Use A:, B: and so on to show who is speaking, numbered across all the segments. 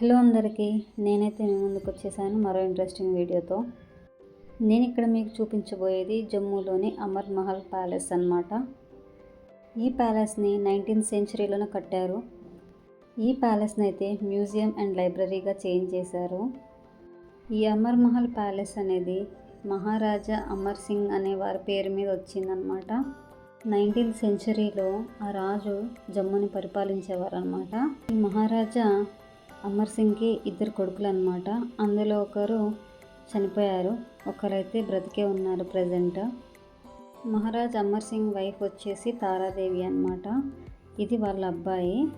A: Hello అందరికీ నేనైతే మీ ముందుకు వచ్చేసాను మరో ఇంట్రెస్టింగ్ వీడియోతో. నేను ఇక్కడ మీకు చూపించబోయేది జమ్మూలోని అమర్ మహల్ ప్యాలెస్ అనమాట ఈ ప్యాలెస్ని నైన్టీన్త్ సెంచరీలోనే కట్టారు. ఈ ప్యాలెస్ని అయితే మ్యూజియం అండ్ లైబ్రరీగా చేంజ్ చేశారు. ఈ అమర్ మహల్ ప్యాలెస్ అనేది మహారాజా అమర్ సింగ్ అనే వారి పేరు మీద వచ్చిందనమాట నైన్టీన్త్ సెంచరీలో ఆ రాజు జమ్ముని పరిపాలించేవారు అనమాట ఈ మహారాజా అమర్ సింగ్కి ఇద్దరు కొడుకులు అనమాట అందులో ఒకరు చనిపోయారు ఒకరైతే బ్రతికే ఉన్నారు ప్రజెంట్ మహారాజ్ అమర్ సింగ్ వైఫ్ వచ్చేసి తారాదేవి అనమాట ఇది వాళ్ళ అబ్బాయి.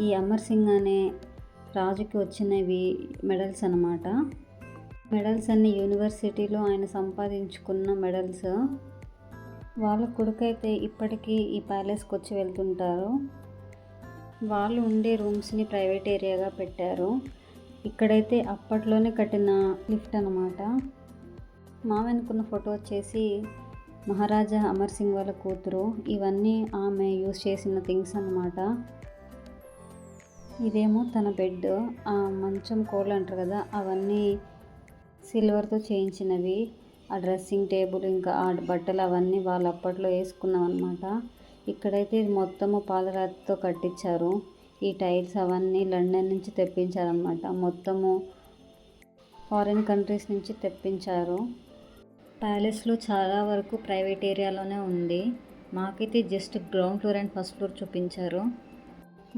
A: ఈ అమర్ సింగ్ అనే రాజుకి వచ్చినవి మెడల్స్ అనమాట మెడల్స్ అన్ని యూనివర్సిటీలో ఆయన సంపాదించుకున్న మెడల్స్. వాళ్ళ కొడుకైతే ఇప్పటికీ ఈ ప్యాలెస్కి వచ్చి వెళ్తుంటారు. వాళ్ళు ఉండే రూమ్స్ని ప్రైవేట్ ఏరియాగా పెట్టారు. ఇక్కడైతే అప్పట్లోనే కట్టిన లిఫ్ట్ అనమాట మా వెనుకున్న ఫోటో వచ్చేసి మహారాజా అమర్ సింగ్ వాళ్ళ కూతురు. ఇవన్నీ ఆమె యూజ్ చేసిన థింగ్స్ అనమాట ఇదేమో తన బెడ్. ఆ మంచం కోళ్ళు అంటారు కదా అవన్నీ సిల్వర్తో చేయించినవి. ఆ డ్రెస్సింగ్ టేబుల్ ఇంకా ఆ బట్టలు అవన్నీ వాళ్ళు అప్పట్లో వేసుకున్నాం అనమాట ఇక్కడైతే ఇది మొత్తము పాలరాతితో కట్టించారు. ఈ టైల్స్ అవన్నీ లండన్ నుంచి తెప్పించారనమాట మొత్తము ఫారిన్ కంట్రీస్ నుంచి తెప్పించారు. ప్యాలెస్లో చాలా వరకు ప్రైవేట్ ఏరియాలోనే ఉంది. మాకైతే just ground floor and first floor చూపించారు.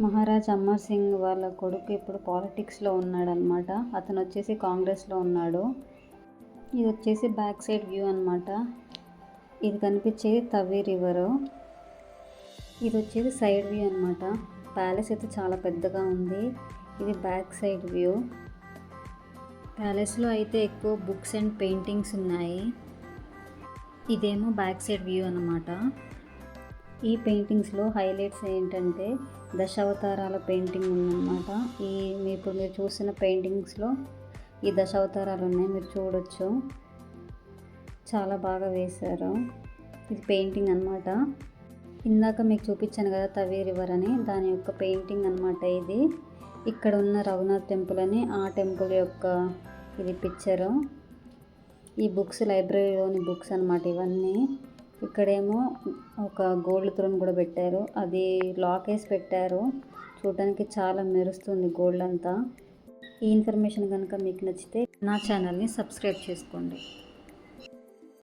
A: మహారాజ్ అమ్మర్ సింగ్ వాళ్ళ కొడుకు ఇప్పుడు పాలిటిక్స్లో ఉన్నాడనమాట అతను వచ్చేసి కాంగ్రెస్లో ఉన్నాడు. ఇది వచ్చేసి బ్యాక్ సైడ్ వ్యూ అనమాట ఇది కనిపించేది తవ్వి రివరు. ఇది వచ్చేది సైడ్ వ్యూ అనమాట ప్యాలెస్ అయితే చాలా పెద్దగా ఉంది. ఇది బ్యాక్ సైడ్ వ్యూ. ప్యాలెస్లో అయితే ఎక్కువ బుక్స్ అండ్ పెయింటింగ్స్ ఉన్నాయి. ఇదేమో బ్యాక్ సైడ్ వ్యూ అనమాట ఈ పెయింటింగ్స్లో హైలైట్స్ ఏంటంటే దశావతారాల పెయింటింగ్ ఉందన్నమాట. ఈ మీ ఇప్పుడు మీరు చూసిన పెయింటింగ్స్లో ఈ దశావతారాలు ఉన్నాయి. మీరు చూడొచ్చు. చాలా బాగా వేశారు. ఇది పెయింటింగ్ అనమాట ఇందాక మీకు చూపించాను కదా తవే రివర్ అని దాని యొక్క పెయింటింగ్ అనమాట ఇది. ఇక్కడ ఉన్న రఘునాథ్ టెంపుల్ అని ఆ టెంపుల్ యొక్క ఇది పిక్చరు ఈ బుక్స్ లైబ్రరీలోని బుక్స్ అనమాట ఇవన్నీ. ఇక్కడేమో ఒక గోల్డ్ త్రోన్ కూడా పెట్టారు. అది లాక్ వేసి పెట్టారు. చూడడానికి చాలా మెరుస్తుంది గోల్డ్ అంతా. ఈ ఇన్ఫర్మేషన్ కనుక మీకు నచ్చితే నా ఛానల్ని సబ్స్క్రైబ్ చేసుకోండి.